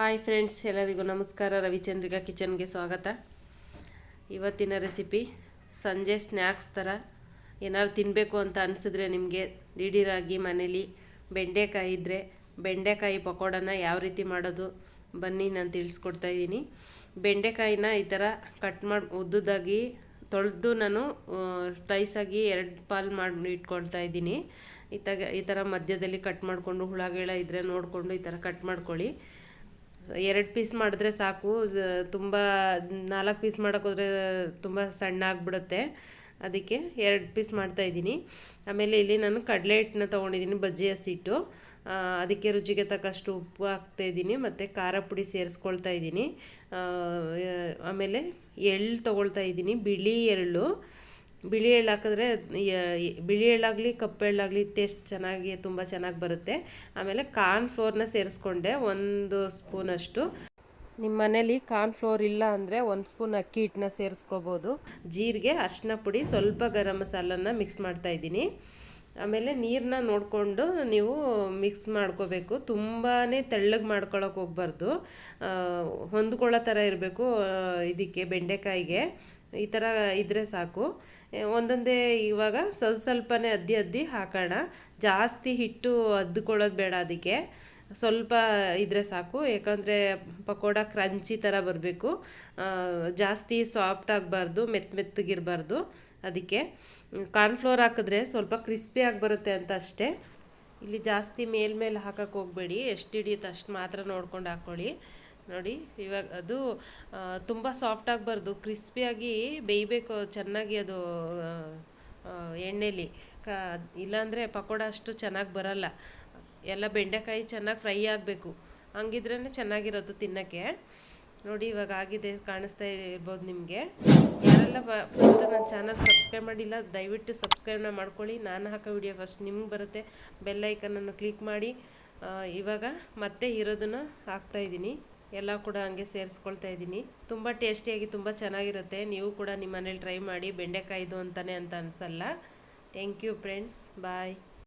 Hi friends ಎಲ್ಲರಿಗೂ ನಮಸ್ಕಾರ. ರವಿಚಂದ್ರಿಕಾ ಕಿಚನ್ಗೆ ಸ್ವಾಗತ. ಇವತ್ತಿನ ರೆಸಿಪಿ ಸಂಜೆ ಸ್ನ್ಯಾಕ್ಸ್ ಥರ ಏನಾದ್ರು ತಿನ್ನಬೇಕು ಅಂತ ಅನಿಸಿದ್ರೆ ನಿಮಗೆ ದಿಢೀರಾಗಿ ಮನೇಲಿ ಬೆಂಡೆಕಾಯಿ ಇದ್ದರೆ ಬೆಂಡೆಕಾಯಿ ಪಕೋಡನ ಯಾವ ರೀತಿ ಮಾಡೋದು ಬನ್ನಿ ನಾನು ತಿಳಿಸ್ಕೊಡ್ತಾ ಇದ್ದೀನಿ. ಬೆಂಡೆಕಾಯಿನ ಈ ಥರ ಕಟ್ ಮಾಡಿ, ಉದ್ದುದಾಗಿ ತೊಳೆದು ನಾನು ಸ್ಲೈಸಾಗಿ ಎರಡು ಪಾಲ್ ಮಾಡಿ, ಇಟ್ಕೊಳ್ತಾ ಇದ್ದೀನಿ. ಈ ತಗ, ಈ ಥರ ಮಧ್ಯದಲ್ಲಿ ಕಟ್ ಮಾಡಿಕೊಂಡು ಹುಳಗಿಳ ಇದ್ದರೆ ನೋಡಿಕೊಂಡು ಈ ಥರ ಕಟ್ ಮಾಡ್ಕೊಳ್ಳಿ. ಎರಡು ಪೀಸ್ ಮಾಡಿದ್ರೆ ಸಾಕು. ತುಂಬ, ನಾಲ್ಕು ಪೀಸ್ ಮಾಡೋಕ್ಕೋದ್ರೆ ತುಂಬ ಸಣ್ಣ ಆಗಿಬಿಡುತ್ತೆ. ಅದಕ್ಕೆ ಎರಡು ಪೀಸ್ ಮಾಡ್ತಾಯಿದ್ದೀನಿ ಆಮೇಲೆ ಇಲ್ಲಿ ನಾನು ಕಡಲೆ ಹಿಟ್ಟನ್ನ ತೊಗೊಂಡಿದ್ದೀನಿ ಬಜ್ಜಿ ಹಸಿಟ್ಟು ಅದಕ್ಕೆ ರುಚಿಗೆ ತಕ್ಕಷ್ಟು ಉಪ್ಪು ಹಾಕ್ತಾಯಿದ್ದೀನಿ ಮತ್ತು ಖಾರ ಪುಡಿ ಸೇರಿಸ್ಕೊಳ್ತಾ ಇದ್ದೀನಿ. ಆಮೇಲೆ ಎಳ್ಳು ತೊಗೊಳ್ತಾ ಇದ್ದೀನಿ, ಬಿಳಿ ಎಳ್ಳು. ಬಿಳಿ ಎಳ್ಳು ಹಾಕಿದ್ರೆ ಬಿಳಿ ಎಳ್ಳಾಗಲಿ ಕಪ್ಪು ಎಳ್ಳಾಗಲಿ ಟೇಸ್ಟ್ ಚೆನ್ನಾಗಿ ತುಂಬ ಚೆನ್ನಾಗಿ ಬರುತ್ತೆ. ಆಮೇಲೆ ಕಾರ್ನ್ ಫ್ಲೋರ್ನ ಸೇರಿಸ್ಕೊಂಡೆ ಒಂದು ಸ್ಪೂನಷ್ಟು ನಿಮ್ಮ ಮನೇಲಿ ಕಾರ್ನ್ ಫ್ಲೋರ್ ಇಲ್ಲ ಅಂದರೆ ಒಂದು ಸ್ಪೂನ್ ಅಕ್ಕಿ ಹಿಟ್ಟನ್ನ ಸೇರಿಸ್ಕೋಬೋದು. ಜೀರಿಗೆ ಅರಿಶಿನ ಪುಡಿ, ಸ್ವಲ್ಪ ಗರಂ ಮಸಾಲನ್ನ ಮಿಕ್ಸ್ ಮಾಡ್ತಾ ಇದ್ದೀನಿ. ಆಮೇಲೆ ನೀರನ್ನ ನೋಡಿಕೊಂಡು ನೀವು ಮಿಕ್ಸ್ ಮಾಡ್ಕೋಬೇಕು. ತುಂಬಾ ತೆಳ್ಳಗೆ ಮಾಡ್ಕೊಳ್ಳೋಕೆ ಹೋಗ್ಬಾರ್ದು. ಹೊಂದ್ಕೊಳ್ಳೋ ಥರ ಇರಬೇಕು ಇದಕ್ಕೆ, ಬೆಂಡೆಕಾಯಿಗೆ. ಈ ಥರ ಇದ್ದರೆ ಸಾಕು. ಒಂದೊಂದೇ ಇವಾಗ ಸ್ವಲ್ಪ ಸ್ವಲ್ಪನೇ ಅದ್ದಿ ಅದ್ದಿ ಹಾಕೋಣ. ಜಾಸ್ತಿ ಹಿಟ್ಟು ಅದ್ದುಕೊಳ್ಳೋದು ಬೇಡ ಅದಕ್ಕೆ. ಸ್ವಲ್ಪ ಇದ್ದರೆ ಸಾಕು, ಯಾಕಂದರೆ ಪಕೋಡ ಕ್ರಂಚಿ ಥರ ಬರಬೇಕು. ಜಾಸ್ತಿ ಸಾಫ್ಟ್ ಆಗಬಾರ್ದು ಮೆತ್ತ ಮೆತ್ತಗಿರಬಾರ್ದು ಅದಕ್ಕೆ. ಕಾರ್ನ್ಫ್ಲೋರ್ ಹಾಕಿದ್ರೆ ಸ್ವಲ್ಪ ಕ್ರಿಸ್ಪಿಯಾಗಿ ಬರುತ್ತೆ ಅಂತ ಅಷ್ಟೇ. ಇಲ್ಲಿ ಜಾಸ್ತಿ ಮೇಲ್ಮೇಲೆ ಹಾಕಕ್ಕೆ ಹೋಗಬೇಡಿ, ಎಷ್ಟು ಹಿಡಿಯುತ್ತೆ ಅಷ್ಟು ಮಾತ್ರ ನೋಡ್ಕೊಂಡು ಹಾಕ್ಕೊಳ್ಳಿ ನೋಡಿ, ಇವಾಗ ಅದು ತುಂಬ ಸಾಫ್ಟ್ ಆಗಬಾರ್ದು ಕ್ರಿಸ್ಪಿಯಾಗಿ ಬೇಯಬೇಕು, ಚೆನ್ನಾಗಿ ಅದು ಎಣ್ಣೆಲಿ. ಕ, ಇಲ್ಲಾಂದರೆ ಪಕೋಡ ಅಷ್ಟು ಚೆನ್ನಾಗಿ ಬರಲ್ಲ. ಎಲ್ಲ ಬೆಂಡೆಕಾಯಿ ಚೆನ್ನಾಗಿ ಫ್ರೈ ಆಗಬೇಕು. ಹಂಗಿದ್ರೇ ಚೆನ್ನಾಗಿರೋದು ತಿನ್ನೋಕ್ಕೆ. ನೋಡಿ ಇವಾಗ ಆಗಿದೆ ಕಾಣಿಸ್ತಾ ಇರ್ಬೋದು ನಿಮಗೆ. ಯಾರೆಲ್ಲ ಫಸ್ಟ್ ನನ್ನ ಚಾನಲ್ ಸಬ್ಸ್ಕ್ರೈಬ್ ಮಾಡಿಲ್ಲ, ದಯವಿಟ್ಟು ಸಬ್ಸ್ಕ್ರೈಬ್ನ ಮಾಡ್ಕೊಳ್ಳಿ. ನಾನು ಹಾಕೋ ವಿಡಿಯೋ ಫಸ್ಟ್ ನಿಮ್ಗೆ ಬರುತ್ತೆ. ಬೆಲ್ ಐಕನನ್ನು ಕ್ಲಿಕ್ ಮಾಡಿ. ಇವಾಗ ಮತ್ತೆ ಇರೋದನ್ನು ಹಾಕ್ತಾಯಿದ್ದೀನಿ ಎಲ್ಲ ಕೂಡ ಹಂಗೆ ಸೇರಿಸ್ಕೊಳ್ತಾ ಇದ್ದೀನಿ. ತುಂಬ ಟೇಸ್ಟಿಯಾಗಿ ತುಂಬ ಚೆನ್ನಾಗಿರುತ್ತೆ. ನೀವು ಕೂಡ ನಿಮ್ಮ ಮನೇಲಿ ಟ್ರೈ ಮಾಡಿ ಬೆಂಡೆಕಾಯಿದು ಅಂತಲೇ ಅಂತ ಅನಿಸಲ್ಲ. Thank you friends. ಬಾಯ್.